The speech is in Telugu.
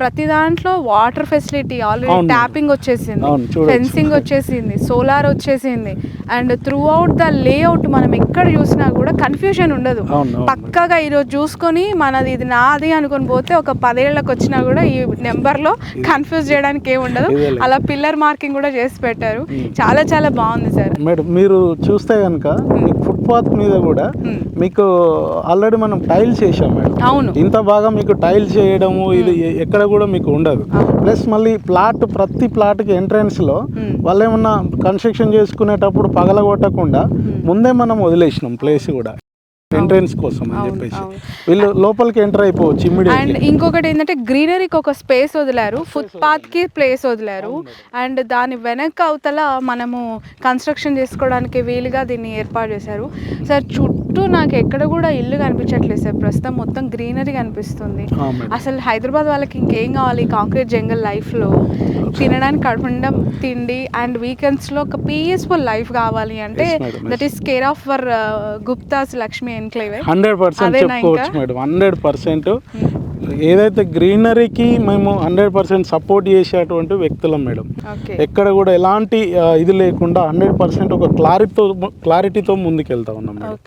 ప్రతి దాంట్లో వాటర్ ఫెసిలిటీ ఆల్రెడీ. ట్యాపింగ్ వచ్చేసింది. ఫెన్సింగ్ వచ్చేసింది సోలార్ వచ్చేసింది and throughout the layout మనం ఎక్కడ చూసినా కూడా కన్ఫ్యూజన్ ఉండదు. పక్కగా ఈరోజు చూసుకొని మనది ఇది నాది అనుకొని పోతే ఒక పదేళ్ళకి వచ్చినా కూడా ఈ నెంబర్లో కన్ఫ్యూజ్ చేయడానికి ఏమి ఉండదు. అలా పిల్లర్ మార్కింగ్ కూడా చేసి పెట్టారు. చాలా చాలా బాగుంది సార్ మేడం మీరు చూస్తే కనుక ఫుట్పాత్ మీద కూడా. మీకు ఆల్రెడీ మనం టైల్స్ వేసాం మేడం అవును ఇంత బాగా మీకు టైల్స్ చేయడము ఇది ఎక్కడ కూడా మీకు ఉండదు. ప్లస్ మళ్ళీ ప్లాట్ ప్రతి ప్లాట్కి ఎంట్రన్స్లో Hmm. వాళ్ళు ఏమన్నా కన్స్ట్రక్షన్ చేసుకునేటప్పుడు పగలగొట్టకుండా ముందే మనం వదిలేసినాం ప్లేస్ కూడా ఎంట్రన్స్ కోసం అని చెప్పేసి. వీళ్ళు లోపలికి ఎంటర్ అయిపోవచ్చు అండ్ ఇమ్మీడియట్లీ ఇంకొకటి ఏంటంటే గ్రీనరీకి ఒక స్పేస్ వదిలారు ఫుట్పాత్కి ప్లేస్ వదిలారు. అండ్ దాని వెనక అవతల మనము కన్స్ట్రక్షన్ చేసుకోవడానికి వీలుగా దీన్ని ఏర్పాటు చేశారు. సార్ చుట్టూ నాకు ఎక్కడ కూడా ఇల్లు కనిపించట్లేదు సార్. ప్రస్తుతం మొత్తం గ్రీనరీ కనిపిస్తుంది. అసలు హైదరాబాద్ వాళ్ళకి ఇంకేం కావాలి? కాంక్రీట్ జంగల్ లైఫ్లో తినడానికి కడుపుండా తిండి అండ్ వీకెండ్స్లో ఒక పీస్ఫుల్ లైఫ్ కావాలి అంటే. That is care of for Guptas Lakshmi ఎన్క్లేవే hundred percent చెప్పుకోవచ్చు? Madam hundred percent. ఏదైతే గ్రీనరీకి మేము హండ్రెడ్ పర్సెంట్ సపోర్ట్ చేసేటువంటి వ్యక్తులం మేడం. ఎక్కడ కూడా ఎలాంటి ఇది లేకుండా హండ్రెడ్ పర్సెంట్ ఒక క్లారిటీతో క్లారిటీతో ముందుకెళ్తా ఉన్నాం మేడం.